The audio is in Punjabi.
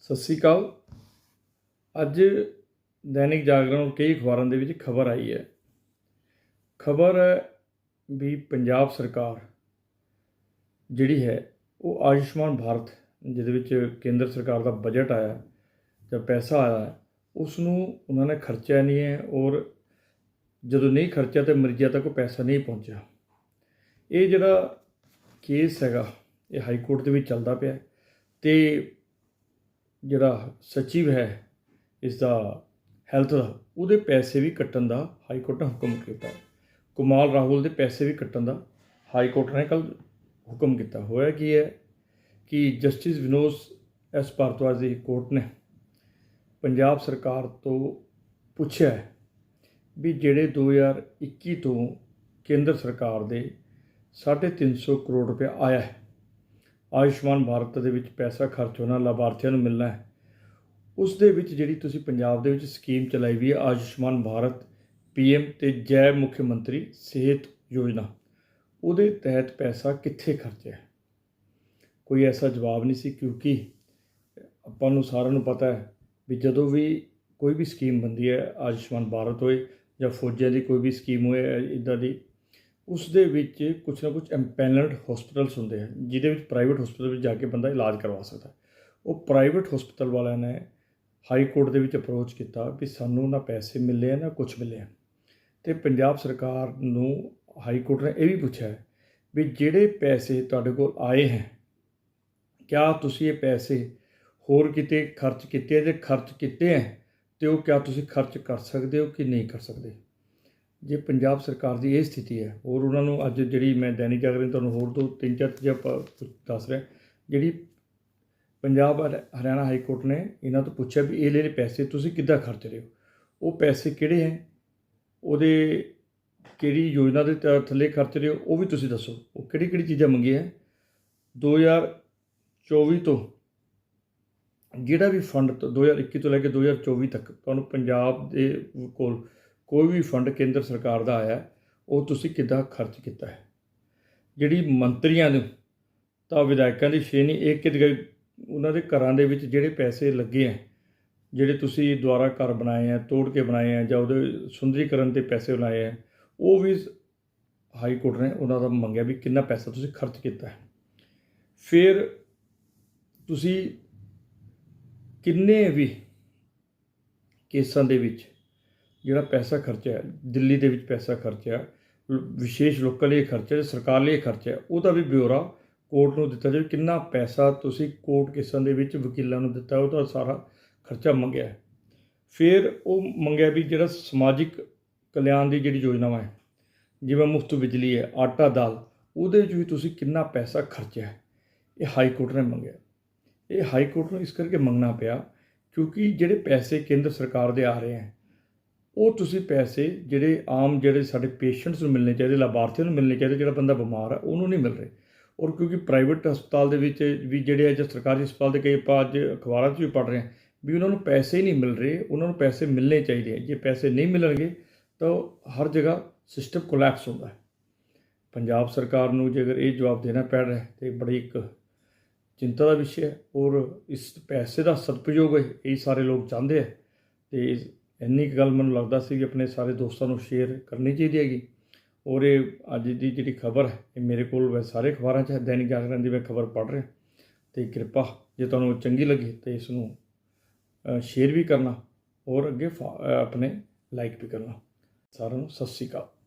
ਸਤਿ ਸ੍ਰੀ ਅਕਾਲ। ਅੱਜ ਦੈਨਿਕ ਜਾਗਰਣ ਕਈ ਅਖਬਾਰਾਂ ਦੇ ਵਿੱਚ ਖਬਰ ਆਈ ਹੈ। ਖਬਰ ਹੈ ਵੀ ਪੰਜਾਬ ਸਰਕਾਰ ਜਿਹੜੀ ਹੈ, ਉਹ ਆਯੁਸ਼ਮਾਨ ਭਾਰਤ, ਜਿਹਦੇ ਵਿੱਚ ਕੇਂਦਰ ਸਰਕਾਰ ਦਾ ਬਜਟ ਆਇਆ ਜਾਂ ਪੈਸਾ ਆਇਆ ਉਸ ਨੂੰ ਉਹਨਾਂ ਨੇ ਖਰਚਿਆ ਨਹੀਂ ਹੈ ਔਰ ਜਦੋਂ ਨਹੀਂ ਖਰਚਿਆ ਤੇ ਮਰੀਜ਼ਾਂ ਤੱਕ ਉਹ ਪੈਸਾ ਨਹੀਂ ਪਹੁੰਚਿਆ। ਇਹ ਜਿਹੜਾ ਕੇਸ ਹੈਗਾ, ਇਹ ਹਾਈ ਕੋਰਟ ਦੇ ਵਿੱਚ ਚੱਲਦਾ ਪਿਆ ਹੈ ਤੇ ਜਿਹੜਾ ਸਚਿਵ ਹੈ ਇਸ ਦਾ ਹੈਲਥ ਦਾ, ਉਹਦੇ ਪੈਸੇ ਵੀ ਕੱਟਣ ਦਾ ਹਾਈ ਕੋਰਟ ਨੇ ਹੁਕਮ ਕੀਤਾ। ਕੁਮਾਲ ਰਾਹੁਲ ਦੇ ਪੈਸੇ ਵੀ ਕੱਟਣ ਦਾ ਹਾਈ ਕੋਰਟ ਨੇ ਕੱਲ ਹੁਕਮ ਕੀਤਾ। ਹੋਇਆ ਕੀ ਹੈ ਕਿ ਜਸਟਿਸ ਵਿਨੋਦ ਐਸ ਭਾਰਤਵਾਜ ਦੀ ਕੋਰਟ ਨੇ ਪੰਜਾਬ ਸਰਕਾਰ ਤੋਂ ਪੁੱਛਿਆ ਵੀ ਜਿਹੜੇ 2021 ਤੋਂ ਕੇਂਦਰ ਸਰਕਾਰ ਦੇ 350 ਕਰੋੜ ਰੁਪਏ ਆਇਆ ਹੈ, ਆਯੁਸ਼ਮਾਨ ਭਾਰਤ ਦੇ ਵਿੱਚ ਪੈਸਾ ਖਰਚ ਹੋਣਾ, ਲਾਭਾਰਥੀਆਂ ਨੂੰ ਮਿਲਣਾ ਹੈ, ਉਸ ਦੇ ਵਿੱਚ ਜਿਹੜੀ ਤੁਸੀਂ ਪੰਜਾਬ ਦੇ ਵਿੱਚ ਸਕੀਮ ਚਲਾਈ ਵੀ ਹੈ, ਆਯੁਸ਼ਮਾਨ ਭਾਰਤ ਪੀਐਮ ਤੇ ਜੈ ਮੁੱਖ ਮੰਤਰੀ ਸਿਹਤ ਯੋਜਨਾ, ਉਹਦੇ ਤਹਿਤ ਪੈਸਾ ਕਿੱਥੇ ਖਰਚਿਆ ਕੋਈ ਐਸਾ ਜਵਾਬ ਨਹੀਂ ਸੀ, ਕਿਉਂਕਿ ਆਪਾਂ ਨੂੰ ਸਾਰਿਆਂ ਨੂੰ ਪਤਾ ਹੈ ਵੀ ਜਦੋਂ ਵੀ ਕੋਈ ਵੀ ਸਕੀਮ ਬੰਦੀ ਹੈ, ਆਯੁਸ਼ਮਾਨ ਭਾਰਤ ਹੋਏ ਜਾਂ ਫੌਜੀਆਂ ਦੀ ਕੋਈ ਵੀ ਸਕੀਮ ਹੋਏ ਇਦਾਂ ਦੀ ਉਸ ਦੇ ਵਿੱਚ ਕੁਝ ਨਾ ਕੁਝ ਐਮਪੈਨਲਡ ਹਸਪੀਟਲਸ ਹੁੰਦੇ ਹਨ ਜਿਹਦੇ ਵਿੱਚ ਪ੍ਰਾਈਵੇਟ ਹਸਪੀਟਲ ਵਿੱਚ ਜਾ ਕੇ ਬੰਦਾ ਇਲਾਜ ਕਰਵਾ ਸਕਦਾ ਉਹ ਪ੍ਰਾਈਵੇਟ ਹਸਪੀਟਲ ਵਾਲਿਆਂ ਨੇ ਹਾਈ ਕੋਰਟ ਦੇ ਵਿੱਚ ਅਪਰੋਚ ਕੀਤਾ ਵੀ ਸਾਨੂੰ ਨਾ ਪੈਸੇ ਮਿਲੇ ਆ, ਨਾ ਕੁਝ ਮਿਲਿਆ ਤੇ ਪੰਜਾਬ ਸਰਕਾਰ ਨੂੰ ਹਾਈ ਕੋਰਟ ਨੇ ਇਹ ਵੀ ਪੁੱਛਿਆ ਵੀ ਜਿਹੜੇ ਪੈਸੇ ਤੁਹਾਡੇ ਕੋਲ ਆਏ ਹੈ, ਕਿਆ ਤੁਸੀਂ ਇਹ ਪੈਸੇ ਹੋਰ ਕਿਤੇ ਖਰਚ ਕੀਤੇ ਹੈ ਖਰਚ ਕੀਤੇ ਹੈ ਤੇ ਉਹ ਕਿਆ ਤੁਸੀਂ ਖਰਚ ਕਰ ਸਕਦੇ ਹੋ ਕਿ ਨਹੀਂ ਕਰ ਸਕਦੇ? ਜੇ ਪੰਜਾਬ ਸਰਕਾਰ ਦੀ ਇਹ ਸਥਿਤੀ ਹੈ ਔਰ ਉਹਨਾਂ ਨੂੰ ਅੱਜ ਜਿਹੜੀ ਮੈਂ ਦੈਨਿਕ ਜਾਗਰਣ ਤੁਹਾਨੂੰ ਹੋਰ ਦੋ, ਤਿੰਨ, ਚਾਰ ਚੀਜ਼ਾਂ ਪ- ਦੱਸ ਰਿਹਾ, ਜਿਹੜੀ ਪੰਜਾਬ ਹਰ- ਹਰਿਆਣਾ ਹਾਈ ਕੋਰਟ ਨੇ ਇਹਨਾਂ ਤੋਂ ਪੁੱਛਿਆ ਵੀ ਇਹ ਜਿਹੜੇ ਪੈਸੇ ਤੁਸੀਂ ਕਿੱਦਾਂ ਖਰਚ ਰਹੇ ਹੋ? ਉਹ ਪੈਸੇ ਕਿਹੜੇ ਹੈ? ਉਹਦੇ ਕਿਹੜੀ ਯੋਜਨਾ ਦੇ ਤ- ਥੱਲੇ ਖਰਚ ਰਹੇ ਹੋ? ਉਹ ਵੀ ਤੁਸੀਂ ਦੱਸੋ। ਉਹ ਕਿਹੜੀ ਕਿਹੜੀ ਚੀਜ਼ਾਂ ਮੰਗੀਆਂ? ਹੈ 2024 ਤੋਂ ਜਿਹੜਾ ਵੀ ਫੰਡ ਤੋਂ 2021 ਤੋਂ ਲੈ ਕੇ 2024 ਤੱਕ ਤੁਹਾਨੂੰ ਪੰਜਾਬ ਦੇ ਕੋਲ ਕੋਈ ਵੀ ਫੰਡ ਕੇਂਦਰ ਸਰਕਾਰ ਦਾ ਆਇਆ, ਉਹ ਤੁਸੀਂ ਕਿੱਦਾਂ ਖਰਚ ਕੀਤਾ ਹੈ? ਜਿਹੜੀ ਮੰਤਰੀਆਂ ਨੂੰ, ਤਾਂ ਵਿਧਾਇਕਾਂ ਦੀ ਸ਼੍ਰੇਣੀ ਇੱਕ ਇੱਕ ਉਹਨਾਂ ਦੇ ਘਰਾਂ ਦੇ ਵਿੱਚ ਜਿਹੜੇ ਪੈਸੇ ਲੱਗੇ ਹੈ, ਜਿਹੜੇ ਤੁਸੀਂ ਦੁਆਰਾ ਘਰ ਬਣਾਏ ਆ ਤੋੜ ਕੇ ਬਣਾਏ ਆ ਜਾਂ ਉਹਦੇ ਸੁੰਦਰੀਕਰਨ ਤੇ ਪੈਸੇ ਲਾਏ ਆ ਉਹ ਵੀ ਹਾਈ ਕੋਰਟ ਨੇ ਉਹਨਾਂ ਦਾ ਮੰਗਿਆ ਵੀ ਕਿੰਨਾ ਪੈਸਾ ਤੁਸੀਂ ਖਰਚ ਕੀਤਾ ਹੈ। ਫਿਰ ਤੁਸੀਂ ਕਿੰਨੇ ਵੀ ਕੇਸਾਂ ਦੇ ਵਿੱਚ ਜਿਹੜਾ ਪੈਸਾ ਖਰਚਿਆ, ਦਿੱਲੀ ਦੇ ਵਿੱਚ ਪੈਸਾ ਖਰਚਿਆ ਲ- ਵਿਸ਼ੇਸ਼ ਲੋਕਾਂ ਲਈ ਖਰਚਿਆ ਸਰਕਾਰ ਲਈ ਖਰਚਿਆ, ਉਹਦਾ ਵੀ ਬਿਊਰਾ ਕੋਰਟ ਨੂੰ ਦਿੱਤਾ ਜਾਵੇ, ਕਿੰਨਾ ਪੈਸਾ ਤੁਸੀਂ ਕੋਰਟ ਕੇਸਾਂ ਦੇ ਵਿੱਚ ਵਕੀਲਾਂ ਨੂੰ ਦਿੱਤਾ, ਉਹਦਾ ਸਾਰਾ ਖਰਚਾ ਮੰਗਿਆ। ਫਿਰ ਉਹ ਮੰਗਿਆ ਵੀ ਜਿਹੜਾ ਸਮਾਜਿਕ ਕਲਿਆਣ ਦੀ ਜਿਹੜੀ ਯੋਜਨਾਵਾਂ ਹੈ, ਜਿਵੇਂ ਮੁਫਤ ਬਿਜਲੀ ਹੈ, ਆਟਾ ਦਾਲ, ਉਹਦੇ ਵਿੱਚ ਵੀ ਤੁਸੀਂ ਕਿੰਨਾ ਪੈਸਾ ਖਰਚਿਆ ਇਹ ਹਾਈ ਕੋਰਟ ਨੇ ਮੰਗਿਆ। ਇਹ ਹਾਈ ਕੋਰਟ ਨੂੰ ਇਸ ਕਰਕੇ ਮੰਗਣਾ ਪਿਆ ਕਿਉਂਕਿ ਜਿਹੜੇ ਪੈਸੇ ਕੇਂਦਰ ਸਰਕਾਰ ਦੇ ਆ ਰਹੇ ਹੈ, ਉਹ ਤੁਸੀਂ ਪੈਸੇ ਜਿਹੜੇ ਆਮ ਜਿਹੜੇ ਸਾਡੇ ਪੇਸ਼ੈਂਟਸ ਨੂੰ ਮਿਲਣੇ ਚਾਹੀਦੇ, ਲਾਭਾਰਥੀਆਂ ਨੂੰ ਮਿਲਣੇ ਚਾਹੀਦੇ, ਜਿਹੜਾ ਬੰਦਾ ਬਿਮਾਰ ਹੈ, ਉਹਨੂੰ ਨਹੀਂ ਮਿਲ ਰਹੇ। ਔਰ ਕਿਉਂਕਿ ਪ੍ਰਾਈਵੇਟ ਹਸਪਤਾਲ ਦੇ ਵਿੱਚ ਵੀ ਜਿਹੜੇ ਅੱਜ ਸਰਕਾਰੀ ਹਸਪਤਾਲ ਦੇ ਕਈ ਆਪਾਂ ਅੱਜ ਅਖਬਾਰਾਂ 'ਚ ਵੀ ਪੜ੍ਹ ਰਹੇ ਹਾਂ ਵੀ ਉਹਨਾਂ ਨੂੰ ਪੈਸੇ ਹੀ ਨਹੀਂ ਮਿਲ ਰਹੇ, ਉਹਨਾਂ ਨੂੰ ਪੈਸੇ ਮਿਲਣੇ ਚਾਹੀਦੇ ਆ। ਜੇ ਪੈਸੇ ਨਹੀਂ ਮਿਲਣਗੇ ਤਾਂ ਹਰ ਜਗ੍ਹਾ ਸਿਸਟਮ ਕੋਲੈਪਸ ਹੁੰਦਾ ਹੈ। ਪੰਜਾਬ ਸਰਕਾਰ ਨੂੰ ਜੇਕਰ ਇਹ ਜਵਾਬ ਦੇਣਾ ਪੈ ਰਿਹਾ ਹੈ, ਤੇ ਬੜੀ ਇੱਕ ਚਿੰਤਾ ਦਾ ਵਿਸ਼ਾ ਹੈ ਔਰ ਇਸ ਪੈਸੇ ਦਾ ਸਦਉਪਯੋਗ ਇਹ ਸਾਰੇ ਲੋਕ ਚਾਹੁੰਦੇ ਆ। ਤੇ ਇੰਨੀ ਕੁ ਗੱਲ ਮੈਨੂੰ ਲੱਗਦਾ ਸੀ ਕਿ ਆਪਣੇ ਸਾਰੇ ਦੋਸਤਾਂ ਨੂੰ ਸ਼ੇਅਰ ਕਰਨੀ ਚਾਹੀਦੀ ਹੈਗੀ। ਔਰ ਇਹ ਅੱਜ ਦੀ ਜਿਹੜੀ ਖਬਰ ਹੈ, ਇਹ ਮੇਰੇ ਕੋਲ ਵੈ ਸਾਰੇ ਅਖਬਾਰਾਂ 'ਚ ਹੈ। ਦੈਨਿਕ ਜਾਗਰਣ ਦੀ ਮੈਂ ਖਬਰ ਪੜ੍ਹ ਰਿਹਾ। ਤੇ ਕਿਰਪਾ ਜੇ ਤੁਹਾਨੂੰ ਚੰਗੀ ਲੱਗੀ ਤੇ ਇਸ ਨੂੰ ਸ਼ੇਅਰ ਵੀ ਕਰਨਾ ਔਰ ਅੱਗੇ ਫਾ- ਆਪਣੇ ਲਾਈਕ ਵੀ ਕਰਨਾ। ਸਾਰਿਆਂ ਨੂੰ ਸਤਿ ਸ਼੍ਰੀ ਅਕਾਲ।